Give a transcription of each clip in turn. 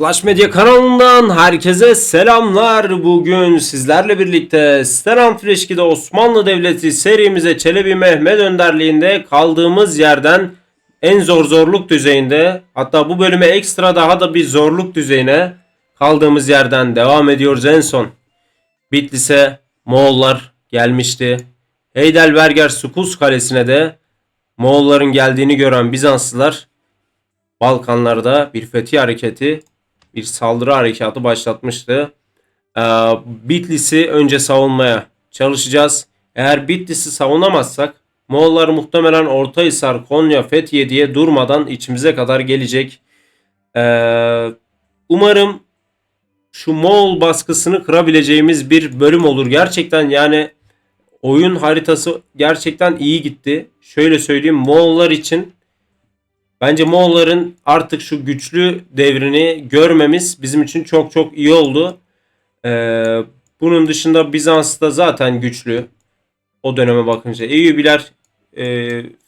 Flash Medya kanalından herkese selamlar. Bugün sizlerle birlikte Sterhan Freşki'de Osmanlı Devleti serimize Çelebi Mehmet önderliğinde kaldığımız yerden en zor zorluk düzeyinde hatta bu bölüme ekstra daha da bir zorluk düzeyine kaldığımız yerden devam ediyoruz en son. Bitlis'e Moğollar gelmişti. Heidelberger Sukuz Kalesi'ne de Moğolların geldiğini gören Bizanslılar Balkanlarda bir fethi hareketi, bir saldırı harekatı başlatmıştı. Ee, Bitlis'i önce savunmaya çalışacağız. Eğer Bitlis'i savunamazsak Moğollar muhtemelen Ortahisar, Konya, Fethiye diye durmadan içimize kadar gelecek. Ee, umarım şu Moğol baskısını kırabileceğimiz bir bölüm olur. Gerçekten yani oyun haritası gerçekten iyi gitti. Şöyle söyleyeyim Moğollar için Bence Moğolların artık şu güçlü devrini görmemiz bizim için çok çok iyi oldu. Ee, bunun dışında Bizans da zaten güçlü. O döneme bakınca. Eyyubiler e,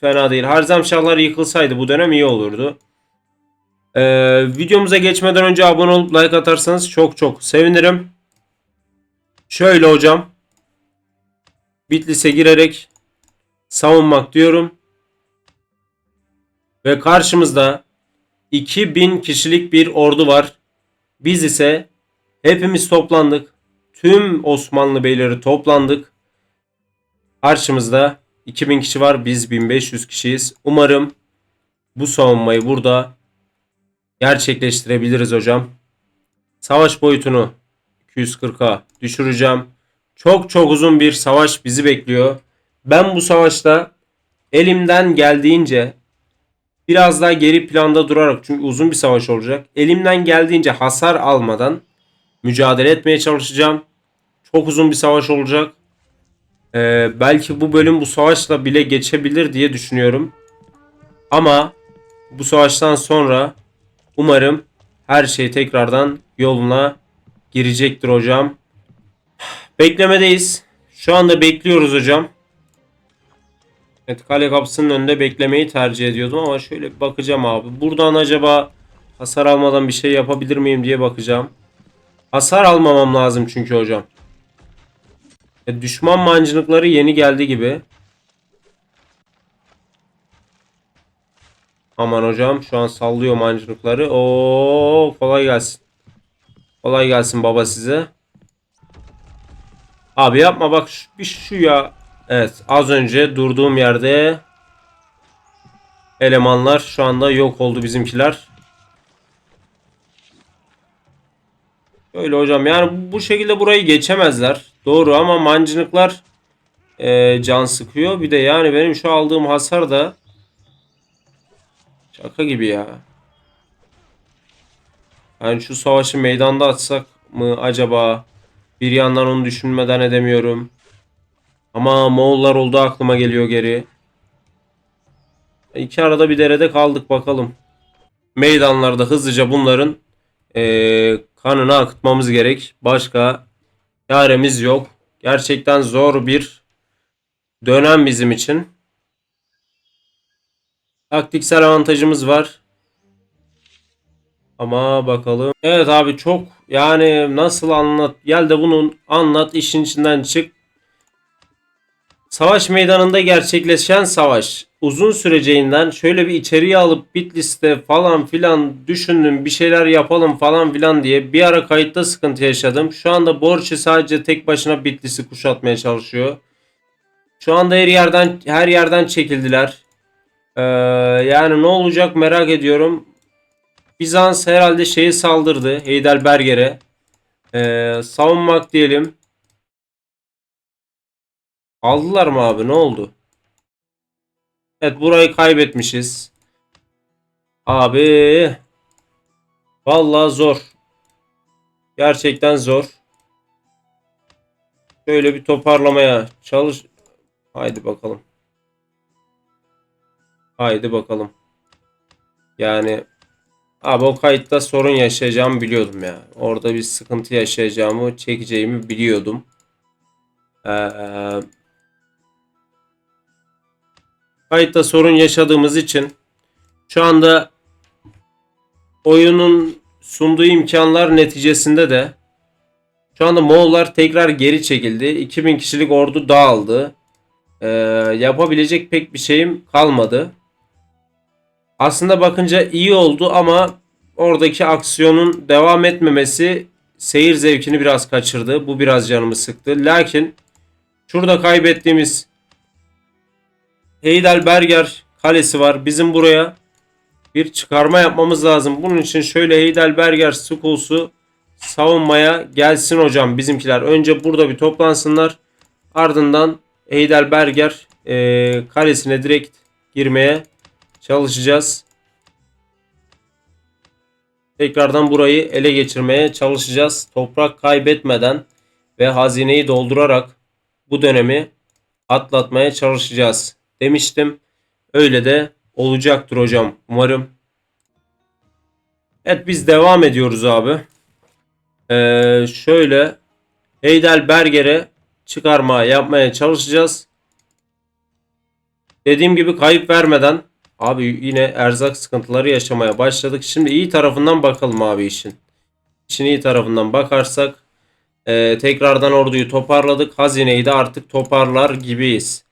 fena değil. Harzemşahlar yıkılsaydı bu dönem iyi olurdu. Ee, videomuza geçmeden önce abone olup like atarsanız çok çok sevinirim. Şöyle hocam. Bitlis'e girerek savunmak diyorum. Ve karşımızda 2000 kişilik bir ordu var. Biz ise hepimiz toplandık. Tüm Osmanlı beyleri toplandık. Karşımızda 2000 kişi var. Biz 1500 kişiyiz. Umarım bu savunmayı burada gerçekleştirebiliriz hocam. Savaş boyutunu 240'a düşüreceğim. Çok çok uzun bir savaş bizi bekliyor. Ben bu savaşta elimden geldiğince biraz daha geri planda durarak çünkü uzun bir savaş olacak. Elimden geldiğince hasar almadan mücadele etmeye çalışacağım. Çok uzun bir savaş olacak. Ee, belki bu bölüm bu savaşla bile geçebilir diye düşünüyorum. Ama bu savaştan sonra umarım her şey tekrardan yoluna girecektir hocam. Beklemedeyiz. Şu anda bekliyoruz hocam. Evet kale kapısının önünde beklemeyi tercih ediyordum ama şöyle bir bakacağım abi. Buradan acaba hasar almadan bir şey yapabilir miyim diye bakacağım. Hasar almamam lazım çünkü hocam. E, düşman mancınıkları yeni geldi gibi. Aman hocam şu an sallıyor mancınıkları. Oo kolay gelsin. Kolay gelsin baba size. Abi yapma bak şu, bir şu ya. Evet az önce durduğum yerde elemanlar şu anda yok oldu bizimkiler. Öyle hocam yani bu şekilde burayı geçemezler. Doğru ama mancınıklar e, can sıkıyor. Bir de yani benim şu aldığım hasar da şaka gibi ya. Yani şu savaşı meydanda atsak mı acaba? Bir yandan onu düşünmeden edemiyorum. Ama Moğollar oldu aklıma geliyor geri. İki arada bir derede kaldık bakalım. Meydanlarda hızlıca bunların eee, kanını akıtmamız gerek. Başka çaremiz yok. Gerçekten zor bir dönem bizim için. Taktiksel avantajımız var. Ama bakalım. Evet abi çok yani nasıl anlat gel de bunun anlat işin içinden çık. Savaş meydanında gerçekleşen savaş uzun süreceğinden şöyle bir içeriye alıp Bitlis'te falan filan düşündüm bir şeyler yapalım falan filan diye bir ara kayıtta sıkıntı yaşadım. Şu anda Borçi sadece tek başına Bitlis'i kuşatmaya çalışıyor. Şu anda her yerden her yerden çekildiler. Ee, yani ne olacak merak ediyorum. Bizans herhalde şeyi saldırdı Heidelberger'e. Ee, savunmak diyelim. Aldılar mı abi? Ne oldu? Evet burayı kaybetmişiz. Abi. Vallahi zor. Gerçekten zor. Şöyle bir toparlamaya çalış. Haydi bakalım. Haydi bakalım. Yani abi o kayıtta sorun yaşayacağımı biliyordum ya. Orada bir sıkıntı yaşayacağımı, çekeceğimi biliyordum. Eee kayıtta sorun yaşadığımız için şu anda oyunun sunduğu imkanlar neticesinde de şu anda Moğollar tekrar geri çekildi. 2000 kişilik ordu dağıldı. Ee, yapabilecek pek bir şeyim kalmadı. Aslında bakınca iyi oldu ama oradaki aksiyonun devam etmemesi seyir zevkini biraz kaçırdı. Bu biraz canımı sıktı. Lakin şurada kaybettiğimiz Heidelberger kalesi var. Bizim buraya bir çıkarma yapmamız lazım. Bunun için şöyle Heidelberger Schools'u savunmaya gelsin hocam bizimkiler. Önce burada bir toplansınlar. Ardından Heidelberger e, kalesine direkt girmeye çalışacağız. Tekrardan burayı ele geçirmeye çalışacağız. Toprak kaybetmeden ve hazineyi doldurarak bu dönemi atlatmaya çalışacağız demiştim. Öyle de olacaktır hocam umarım. Evet biz devam ediyoruz abi. Ee, şöyle Heidelberger'e çıkarma yapmaya çalışacağız. Dediğim gibi kayıp vermeden abi yine erzak sıkıntıları yaşamaya başladık. Şimdi iyi tarafından bakalım abi işin. İşin iyi tarafından bakarsak e, tekrardan orduyu toparladık. Hazineyi de artık toparlar gibiyiz.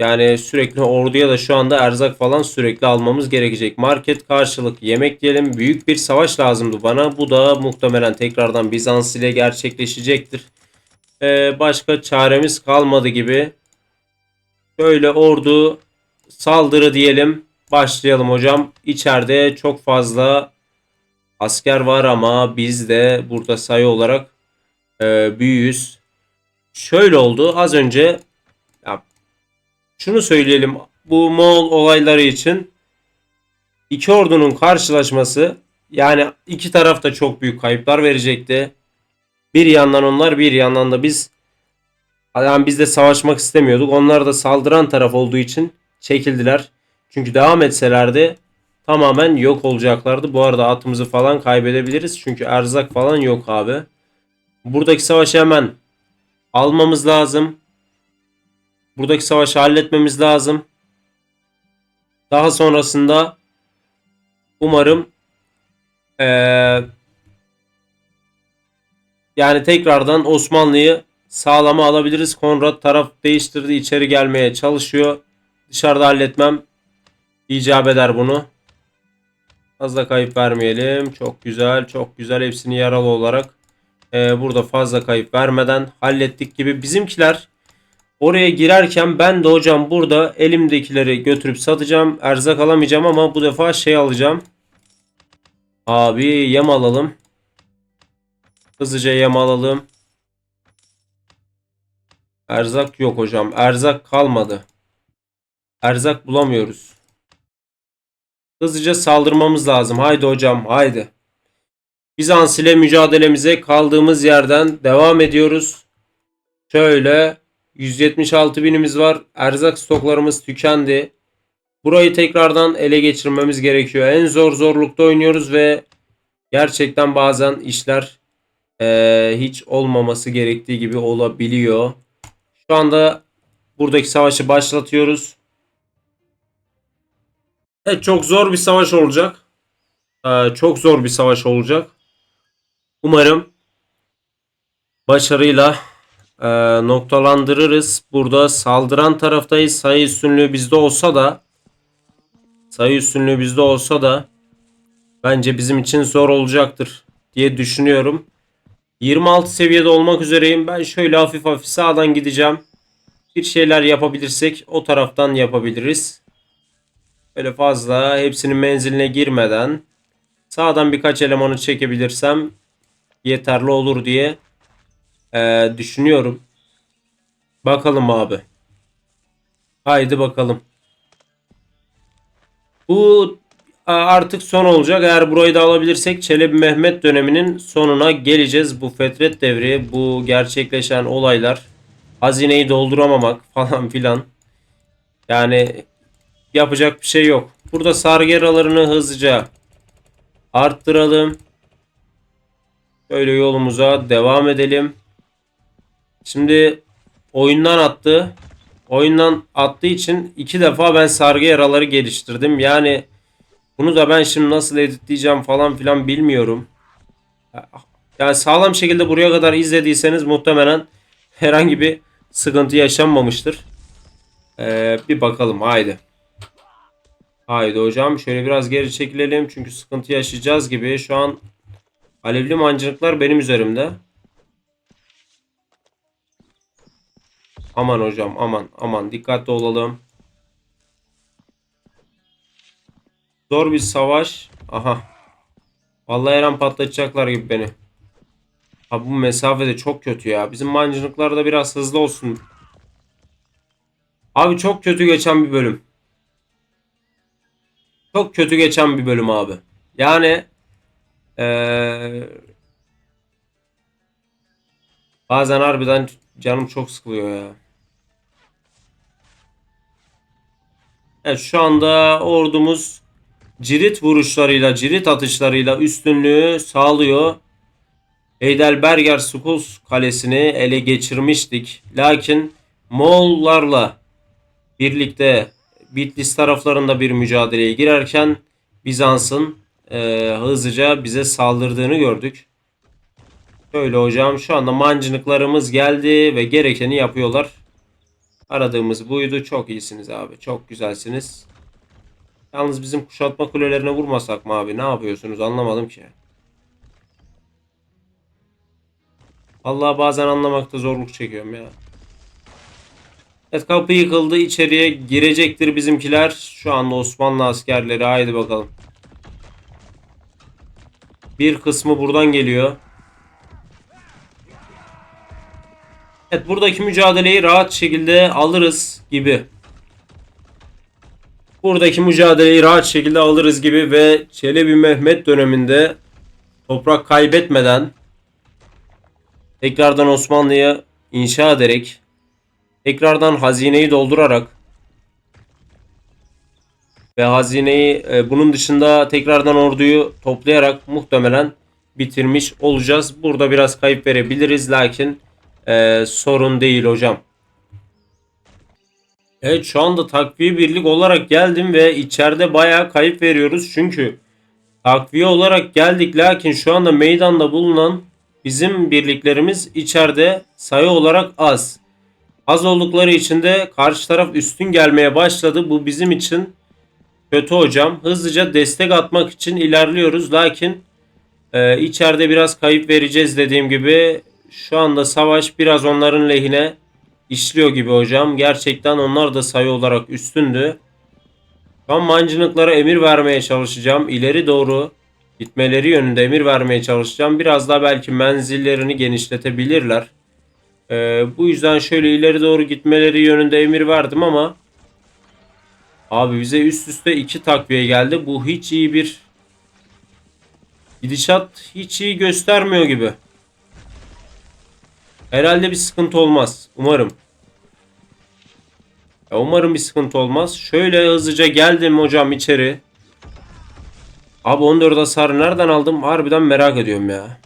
Yani sürekli orduya da şu anda erzak falan sürekli almamız gerekecek. Market karşılık yemek diyelim. Büyük bir savaş lazımdı bana. Bu da muhtemelen tekrardan Bizans ile gerçekleşecektir. Ee, başka çaremiz kalmadı gibi. Böyle ordu saldırı diyelim. Başlayalım hocam. İçeride çok fazla asker var ama biz de burada sayı olarak e, büyüğüz. Şöyle oldu. Az önce şunu söyleyelim. Bu Moğol olayları için iki ordunun karşılaşması yani iki taraf da çok büyük kayıplar verecekti. Bir yandan onlar bir yandan da biz yani biz de savaşmak istemiyorduk. Onlar da saldıran taraf olduğu için çekildiler. Çünkü devam etselerdi tamamen yok olacaklardı. Bu arada atımızı falan kaybedebiliriz. Çünkü erzak falan yok abi. Buradaki savaşı hemen almamız lazım. Buradaki savaşı halletmemiz lazım. Daha sonrasında umarım ee, yani tekrardan Osmanlı'yı sağlama alabiliriz. Konrad taraf değiştirdi. içeri gelmeye çalışıyor. Dışarıda halletmem icap eder bunu. Fazla kayıp vermeyelim. Çok güzel. Çok güzel. Hepsini yaralı olarak e, burada fazla kayıp vermeden hallettik gibi. Bizimkiler oraya girerken ben de hocam burada elimdekileri götürüp satacağım. Erzak alamayacağım ama bu defa şey alacağım. Abi yem alalım. Hızlıca yem alalım. Erzak yok hocam. Erzak kalmadı. Erzak bulamıyoruz. Hızlıca saldırmamız lazım. Haydi hocam haydi. Bizans ile mücadelemize kaldığımız yerden devam ediyoruz. Şöyle 176 binimiz var. Erzak stoklarımız tükendi. Burayı tekrardan ele geçirmemiz gerekiyor. En zor zorlukta oynuyoruz ve gerçekten bazen işler ee, hiç olmaması gerektiği gibi olabiliyor. Şu anda buradaki savaşı başlatıyoruz. Evet çok zor bir savaş olacak. Ee, çok zor bir savaş olacak. Umarım başarıyla e, noktalandırırız. Burada saldıran taraftayız. Sayı üstünlüğü bizde olsa da sayı üstünlüğü bizde olsa da bence bizim için zor olacaktır diye düşünüyorum. 26 seviyede olmak üzereyim. Ben şöyle hafif hafif sağdan gideceğim. Bir şeyler yapabilirsek o taraftan yapabiliriz. Böyle fazla hepsinin menziline girmeden sağdan birkaç elemanı çekebilirsem yeterli olur diye e, düşünüyorum. Bakalım abi. Haydi bakalım. Bu artık son olacak. Eğer burayı da alabilirsek Çelebi Mehmet döneminin sonuna geleceğiz. Bu fetret devri, bu gerçekleşen olaylar, hazineyi dolduramamak falan filan. Yani yapacak bir şey yok. Burada sargeralarını hızlıca arttıralım. Böyle yolumuza devam edelim. Şimdi oyundan attı. Oyundan attığı için iki defa ben sargı yaraları geliştirdim. Yani Bunu da ben şimdi nasıl editleyeceğim falan filan bilmiyorum. Yani sağlam şekilde buraya kadar izlediyseniz muhtemelen herhangi bir sıkıntı yaşanmamıştır. Ee, bir bakalım haydi. Haydi hocam şöyle biraz geri çekilelim çünkü sıkıntı yaşayacağız gibi. Şu an alevli mancınıklar benim üzerimde. Aman hocam aman aman dikkatli olalım. Zor bir savaş. Aha. Vallahi her an patlatacaklar gibi beni. Abi bu mesafede çok kötü ya. Bizim mancınıklar da biraz hızlı olsun. Abi çok kötü geçen bir bölüm. Çok kötü geçen bir bölüm abi. Yani ee, bazen harbiden canım çok sıkılıyor ya. Evet şu anda ordumuz cirit vuruşlarıyla, cirit atışlarıyla üstünlüğü sağlıyor. Heidelberger Schools kalesini ele geçirmiştik. Lakin Moğollarla birlikte Bitlis taraflarında bir mücadeleye girerken Bizans'ın e, hızlıca bize saldırdığını gördük. Şöyle hocam şu anda mancınıklarımız geldi ve gerekeni yapıyorlar. Aradığımız buydu. Çok iyisiniz abi. Çok güzelsiniz. Yalnız bizim kuşatma kulelerine vurmasak mı abi? Ne yapıyorsunuz? Anlamadım ki. Allah bazen anlamakta zorluk çekiyorum ya. Evet kapı yıkıldı. İçeriye girecektir bizimkiler. Şu anda Osmanlı askerleri. Haydi bakalım. Bir kısmı buradan geliyor. Evet buradaki mücadeleyi rahat şekilde alırız gibi. Buradaki mücadeleyi rahat şekilde alırız gibi ve Çelebi Mehmet döneminde toprak kaybetmeden tekrardan Osmanlı'ya inşa ederek tekrardan hazineyi doldurarak ve hazineyi e, bunun dışında tekrardan orduyu toplayarak muhtemelen bitirmiş olacağız. Burada biraz kayıp verebiliriz lakin e, sorun değil hocam. Evet şu anda takviye birlik olarak geldim ve içeride bayağı kayıp veriyoruz. Çünkü takviye olarak geldik lakin şu anda meydanda bulunan bizim birliklerimiz içeride sayı olarak az. Az oldukları için de karşı taraf üstün gelmeye başladı. Bu bizim için kötü hocam. Hızlıca destek atmak için ilerliyoruz. Lakin e, içeride biraz kayıp vereceğiz dediğim gibi. Şu anda savaş biraz onların lehine işliyor gibi hocam. Gerçekten onlar da sayı olarak üstündü. An mancınıklara emir vermeye çalışacağım. İleri doğru gitmeleri yönünde emir vermeye çalışacağım. Biraz daha belki menzillerini genişletebilirler. Ee, bu yüzden şöyle ileri doğru gitmeleri yönünde emir verdim ama abi bize üst üste iki takviye geldi. Bu hiç iyi bir gidişat hiç iyi göstermiyor gibi. Herhalde bir sıkıntı olmaz. Umarım. Ya umarım bir sıkıntı olmaz. Şöyle hızlıca geldim hocam içeri. Abi 14 hasarı nereden aldım? Harbiden merak ediyorum ya.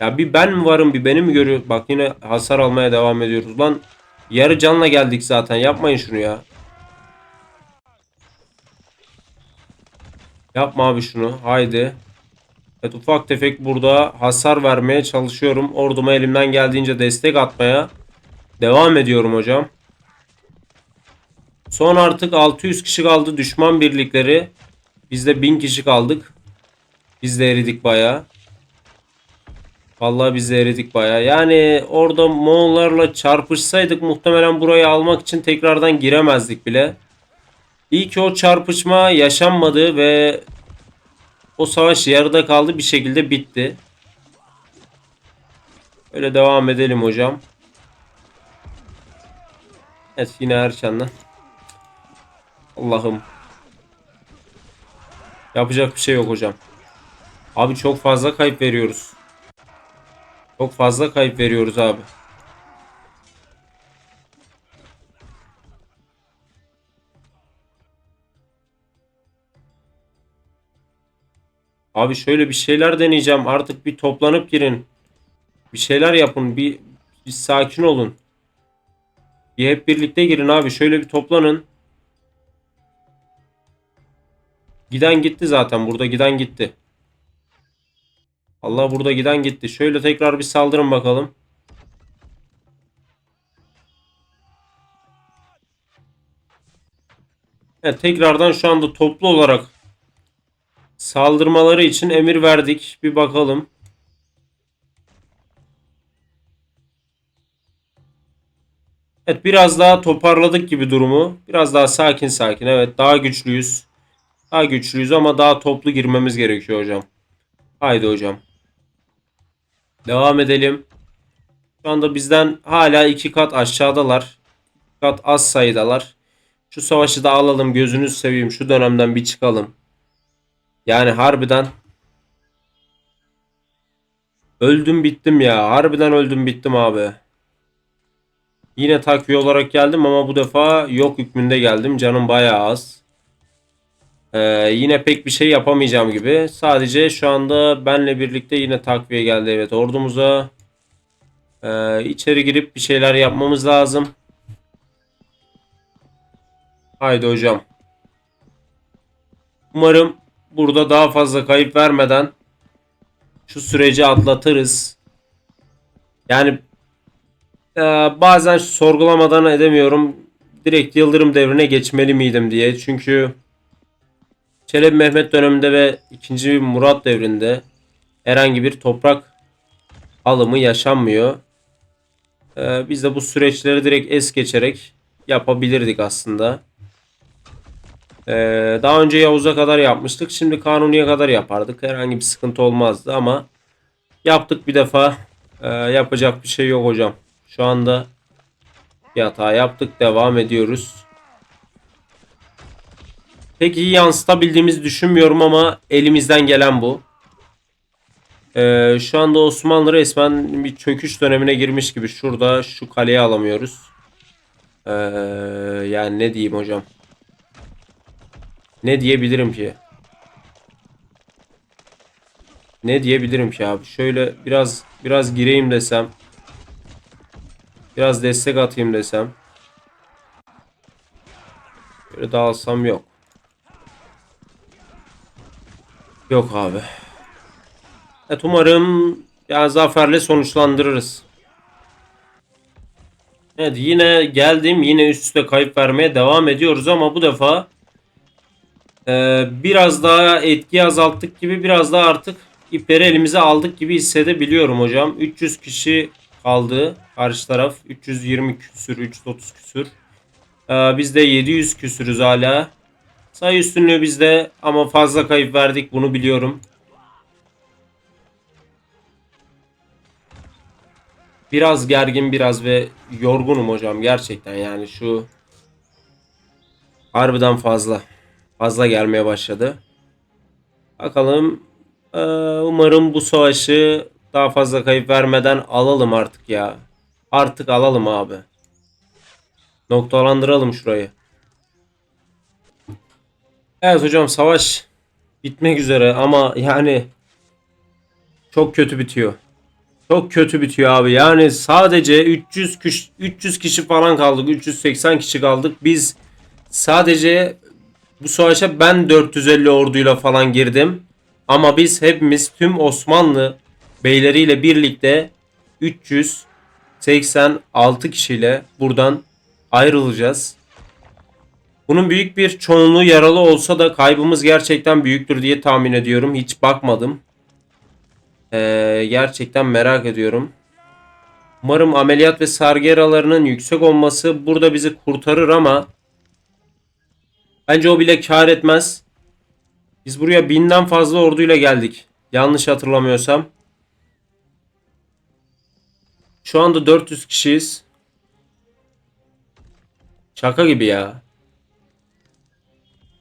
Ya bir ben mi varım bir beni mi görüyor? Bak yine hasar almaya devam ediyoruz. Lan yarı canla geldik zaten. Yapmayın şunu ya. Yapma abi şunu. Haydi. Evet ufak tefek burada hasar vermeye çalışıyorum. Orduma elimden geldiğince destek atmaya devam ediyorum hocam. Son artık 600 kişi kaldı düşman birlikleri. Biz de 1000 kişi kaldık. Biz de eridik baya. Vallahi biz de eridik baya. Yani orada Moğollarla çarpışsaydık muhtemelen burayı almak için tekrardan giremezdik bile. İyi ki o çarpışma yaşanmadı ve o savaş yarıda kaldı bir şekilde bitti. Öyle devam edelim hocam. Evet yine erkenden. Allah'ım. Yapacak bir şey yok hocam. Abi çok fazla kayıp veriyoruz. Çok fazla kayıp veriyoruz abi. Abi şöyle bir şeyler deneyeceğim. Artık bir toplanıp girin. Bir şeyler yapın. Bir, bir sakin olun. Bir hep birlikte girin abi. Şöyle bir toplanın. Giden gitti zaten. Burada giden gitti. Allah burada giden gitti. Şöyle tekrar bir saldırın bakalım. Evet, tekrardan şu anda toplu olarak saldırmaları için emir verdik. Bir bakalım. Evet biraz daha toparladık gibi durumu. Biraz daha sakin sakin. Evet daha güçlüyüz. Daha güçlüyüz ama daha toplu girmemiz gerekiyor hocam. Haydi hocam. Devam edelim. Şu anda bizden hala iki kat aşağıdalar. İki kat az sayıdalar. Şu savaşı da alalım gözünüz seveyim. Şu dönemden bir çıkalım. Yani harbiden öldüm bittim ya. Harbiden öldüm bittim abi. Yine takviye olarak geldim ama bu defa yok hükmünde geldim. Canım bayağı az. Ee, yine pek bir şey yapamayacağım gibi. Sadece şu anda benle birlikte yine takviye geldi. Evet ordumuza ee, içeri girip bir şeyler yapmamız lazım. Haydi hocam. Umarım burada daha fazla kayıp vermeden şu süreci atlatırız. Yani ee, bazen sorgulamadan edemiyorum. Direkt Yıldırım devrine geçmeli miydim diye. Çünkü Çelebi Mehmet döneminde ve 2. Murat devrinde herhangi bir toprak alımı yaşanmıyor. Ee, biz de bu süreçleri direkt es geçerek yapabilirdik aslında. Ee, daha önce Yavuz'a kadar yapmıştık. Şimdi Kanuni'ye kadar yapardık. Herhangi bir sıkıntı olmazdı ama yaptık bir defa. Ee, yapacak bir şey yok hocam. Şu anda bir hata yaptık. Devam ediyoruz. Pek iyi yansıtabildiğimizi düşünmüyorum ama elimizden gelen bu. Ee, şu anda Osmanlı resmen bir çöküş dönemine girmiş gibi. Şurada şu kaleyi alamıyoruz. Ee, yani ne diyeyim hocam. Ne diyebilirim ki? Ne diyebilirim ki abi? Şöyle biraz biraz gireyim desem. Biraz destek atayım desem. Böyle dağılsam yok. Yok abi. Evet umarım ya zaferle sonuçlandırırız. Evet yine geldim. Yine üst üste kayıp vermeye devam ediyoruz ama bu defa e, biraz daha etki azalttık gibi biraz daha artık ipleri elimize aldık gibi hissedebiliyorum hocam. 300 kişi kaldı. Karşı taraf 320 küsür, 330 küsür. Ee, biz de 700 küsürüz hala. Sayı üstünlüğü bizde ama fazla kayıp verdik bunu biliyorum. Biraz gergin biraz ve yorgunum hocam gerçekten yani şu harbiden fazla. Fazla gelmeye başladı. Bakalım ee, umarım bu savaşı daha fazla kayıp vermeden alalım artık ya. Artık alalım abi. Noktalandıralım şurayı. Evet hocam savaş bitmek üzere ama yani çok kötü bitiyor. Çok kötü bitiyor abi. Yani sadece 300 kişi 300 kişi falan kaldık. 380 kişi kaldık. Biz sadece bu savaşa ben 450 orduyla falan girdim. Ama biz hepimiz tüm Osmanlı beyleriyle birlikte 386 kişiyle buradan ayrılacağız. Bunun büyük bir çoğunluğu yaralı olsa da kaybımız gerçekten büyüktür diye tahmin ediyorum. Hiç bakmadım. Ee, gerçekten merak ediyorum. Umarım ameliyat ve sargı yaralarının yüksek olması burada bizi kurtarır ama bence o bile kar etmez. Biz buraya binden fazla orduyla geldik. Yanlış hatırlamıyorsam. Şu anda 400 kişiyiz. Şaka gibi ya.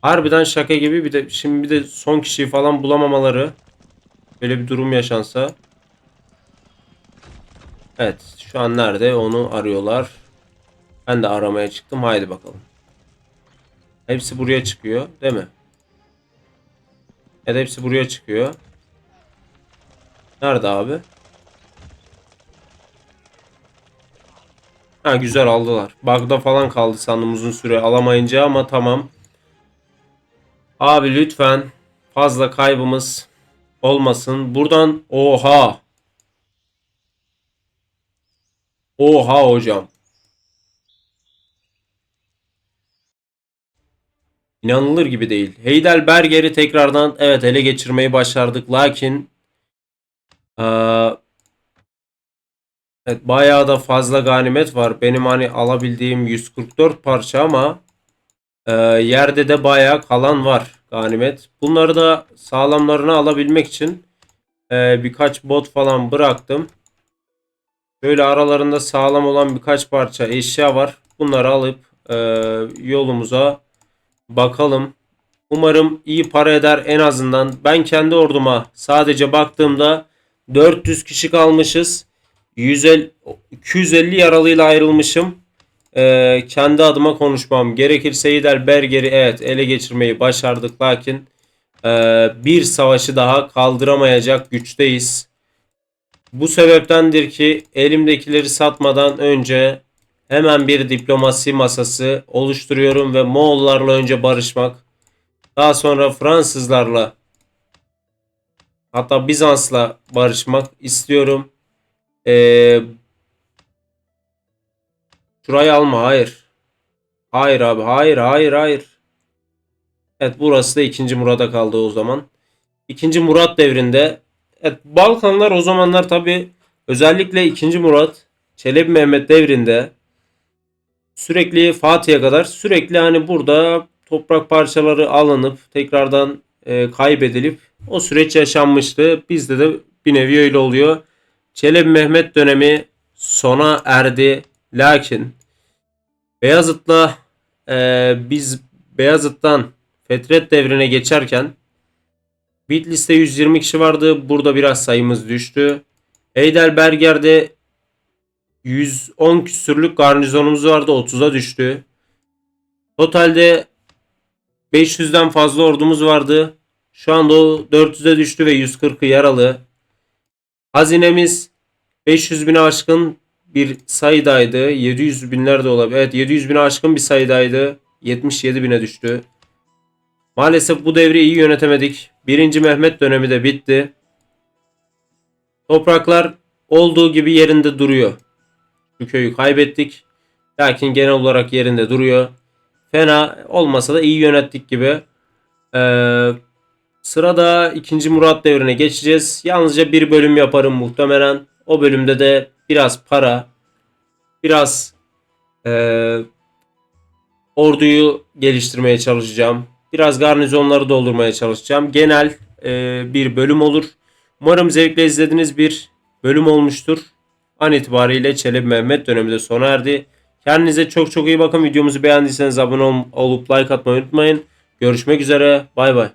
Harbiden şaka gibi bir de şimdi bir de son kişiyi falan bulamamaları. Böyle bir durum yaşansa. Evet şu an nerede onu arıyorlar. Ben de aramaya çıktım. Haydi bakalım. Hepsi buraya çıkıyor değil mi? Evet hepsi buraya çıkıyor. Nerede abi? Ha güzel aldılar. Bug'da falan kaldı sandım uzun süre alamayınca ama tamam. Abi lütfen fazla kaybımız olmasın. Buradan oha. Oha hocam. İnanılır gibi değil. Heidelberger'i tekrardan evet ele geçirmeyi başardık. Lakin eee, evet, bayağı da fazla ganimet var. Benim hani alabildiğim 144 parça ama eee, yerde de bayağı kalan var ganimet. Bunları da sağlamlarını alabilmek için eee, birkaç bot falan bıraktım. Böyle aralarında sağlam olan birkaç parça eşya var. Bunları alıp eee, yolumuza bakalım. Umarım iyi para eder en azından. Ben kendi orduma sadece baktığımda 400 kişi kalmışız. 150, 250 yaralıyla ayrılmışım. Eee, kendi adıma konuşmam gerekirse Heidelberger'i evet ele geçirmeyi başardık. Lakin eee, bir savaşı daha kaldıramayacak güçteyiz. Bu sebeptendir ki elimdekileri satmadan önce hemen bir diplomasi masası oluşturuyorum ve Moğollarla önce barışmak, daha sonra Fransızlarla hatta Bizans'la barışmak istiyorum. Ee, şurayı alma hayır. Hayır abi hayır hayır hayır. Evet burası da 2. Murat'a kaldı o zaman. 2. Murat devrinde evet Balkanlar o zamanlar tabi özellikle 2. Murat Çelebi Mehmet devrinde sürekli Fatih'e kadar sürekli hani burada toprak parçaları alınıp tekrardan e, kaybedilip o süreç yaşanmıştı. Bizde de bir nevi öyle oluyor. Çelebi Mehmet dönemi sona erdi. Lakin Beyazıt'la e, biz Beyazıt'tan Fetret devrine geçerken Bitlis'te 120 kişi vardı. Burada biraz sayımız düştü. Heidelberger'de 110 küsürlük garnizonumuz vardı. 30'a düştü. Totalde 500'den fazla ordumuz vardı. Şu anda o 400'e düştü ve 140'ı yaralı. Hazinemiz 500 bine aşkın bir sayıdaydı. 700 binler de olabilir. Evet 700 bine aşkın bir sayıdaydı. 77 bine düştü. Maalesef bu devri iyi yönetemedik. 1. Mehmet dönemi de bitti. Topraklar olduğu gibi yerinde duruyor. Köyü kaybettik. Lakin genel olarak yerinde duruyor. Fena olmasa da iyi yönettik gibi. Ee, sırada 2. Murat devrine geçeceğiz. Yalnızca bir bölüm yaparım muhtemelen. O bölümde de biraz para, biraz ee, orduyu geliştirmeye çalışacağım. Biraz garnizonları doldurmaya çalışacağım. Genel e, bir bölüm olur. Umarım zevkle izlediğiniz bir bölüm olmuştur. An itibariyle Çelebi Mehmet dönemi de sona erdi. Kendinize çok çok iyi bakın. Videomuzu beğendiyseniz abone ol- olup like atmayı unutmayın. Görüşmek üzere. Bay bay.